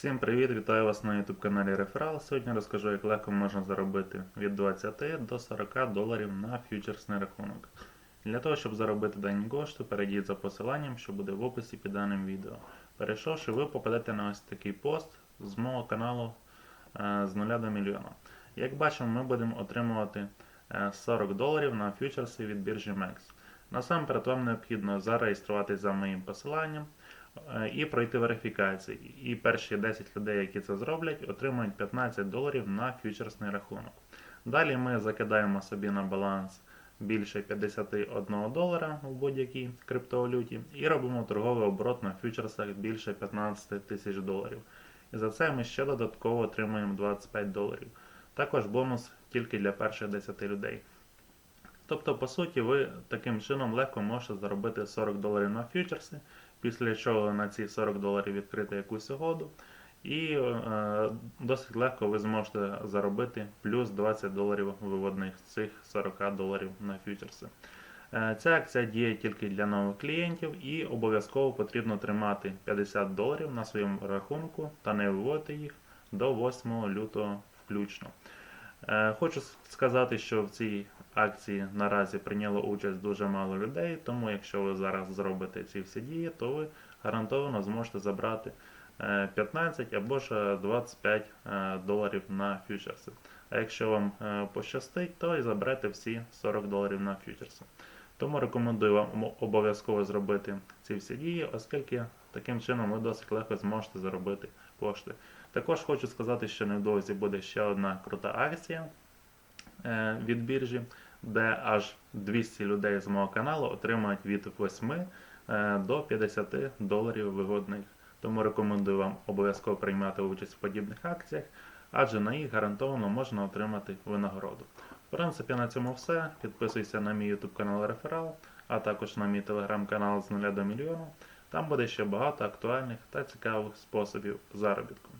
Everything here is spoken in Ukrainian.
Всім привіт! Вітаю вас на YouTube каналі Реферал. Сьогодні розкажу, як легко можна заробити від 20 до 40 доларів на фьючерсний рахунок. Для того, щоб заробити дані кошти, перейдіть за посиланням, що буде в описі під даним відео. Перейшовши, ви попадете на ось такий пост з мого каналу е, з 0 до мільйона. Як бачимо, ми будемо отримувати е, 40 доларів на фьючерси від біржі MEX. Насамперед вам необхідно зареєструватися за моїм посиланням е, і пройти верифікацію. І перші 10 людей, які це зроблять, отримують 15 доларів на фьючерсний рахунок. Далі ми закидаємо собі на баланс більше 51 долара в будь-якій криптовалюті і робимо торговий оборот на фьючерсах більше 15 тисяч доларів. І за це ми ще додатково отримуємо 25 доларів. Також бонус тільки для перших 10 людей. Тобто, по суті, ви таким чином легко можете заробити 40 доларів на фьючерси, після чого на ці 40 доларів відкрити якусь угоду. І е, досить легко ви зможете заробити плюс 20 доларів виводних з цих 40 доларів на фьючерси. Е, ця акція діє тільки для нових клієнтів і обов'язково потрібно тримати 50 доларів на своєму рахунку та не виводити їх до 8 лютого включно. Е, Хочу сказати, що в цій акції наразі прийняло участь дуже мало людей, тому якщо ви зараз зробите ці всі дії, то ви гарантовано зможете забрати е, 15 або ж е, 25 е, доларів на фьючерси. А якщо вам е, пощастить, то і заберете всі 40 доларів на фьючерси. Тому рекомендую вам обов'язково зробити ці всі дії, оскільки таким чином ви досить легко зможете заробити кошти. Також хочу сказати, що невдовзі буде ще одна крута акція е, від біржі, де аж 200 людей з мого каналу отримають від 8 е, до 50 доларів вигодних. Тому рекомендую вам обов'язково приймати участь в подібних акціях, адже на їх гарантовано можна отримати винагороду. В принципі, на цьому все. Підписуйся на мій YouTube канал Реферал, а також на мій телеграм-канал з 0 до мільйону. Там буде ще багато актуальних та цікавих способів заробітку.